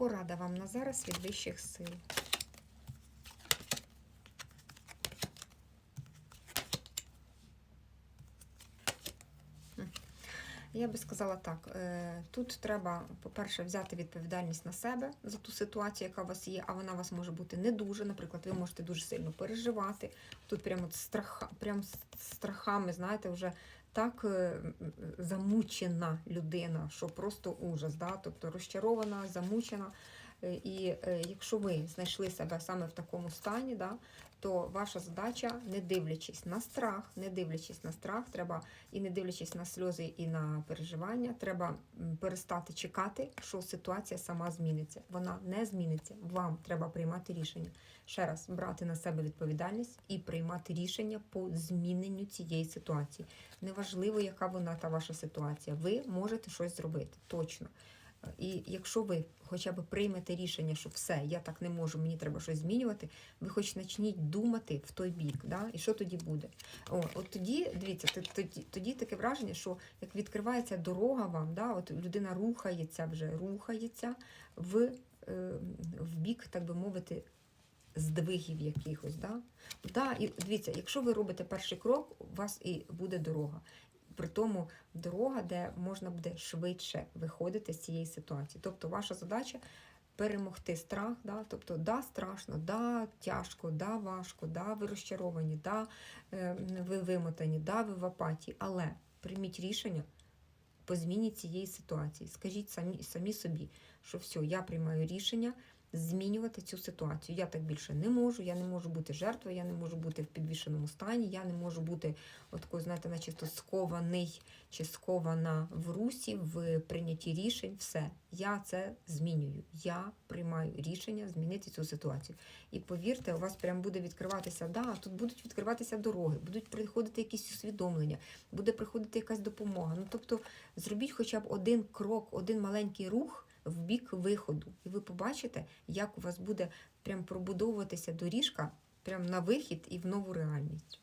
Порада вам на зараз від вищих сил. Я би сказала так: е, тут треба, по-перше, взяти відповідальність на себе за ту ситуацію, яка у вас є, а вона у вас може бути не дуже. Наприклад, ви можете дуже сильно переживати. Тут прямо страха, прям страхами, знаєте, вже так е, замучена людина, що просто ужас. Да? Тобто розчарована, замучена. Е, І е, якщо ви знайшли себе саме в такому стані, да, то ваша задача, не дивлячись на страх, не дивлячись на страх, треба і не дивлячись на сльози і на переживання, треба перестати чекати, що ситуація сама зміниться. Вона не зміниться. Вам треба приймати рішення. Ще раз брати на себе відповідальність і приймати рішення по зміненню цієї ситуації. Неважливо, яка вона та ваша ситуація. Ви можете щось зробити точно. І якщо ви хоча б приймете рішення, що все, я так не можу, мені треба щось змінювати, ви хоч почніть думати в той бік, да? і що тоді буде? О, от тоді, дивіться, тоді, тоді таке враження, що як відкривається дорога вам, да? от людина рухається вже, рухається в, е, в бік, так би мовити, здвигів якихось. Да? Да, і дивіться, якщо ви робите перший крок, у вас і буде дорога. При тому дорога, де можна буде швидше виходити з цієї ситуації. Тобто ваша задача перемогти страх. Да? Тобто, да, страшно, да, тяжко, да, важко, да, ви розчаровані, да, е, ви вимотані, да, ви в апатії. Але прийміть рішення по зміні цієї ситуації. Скажіть самі, самі собі, що все, я приймаю рішення змінювати цю ситуацію. Я так більше не можу, я не можу бути жертвою, я не можу бути в підвішеному стані, я не можу бути такою, знаєте, начисто скований чи скована в русі, в прийнятті рішень. Все, я це змінюю. Я приймаю рішення змінити цю ситуацію. І повірте, у вас прям буде відкриватися, да, тут будуть відкриватися дороги, будуть приходити якісь усвідомлення, буде приходити якась допомога. Ну тобто, зробіть хоча б один крок, один маленький рух в бік виходу, і ви побачите, як у вас буде прям пробудовуватися доріжка прям на вихід і в нову реальність.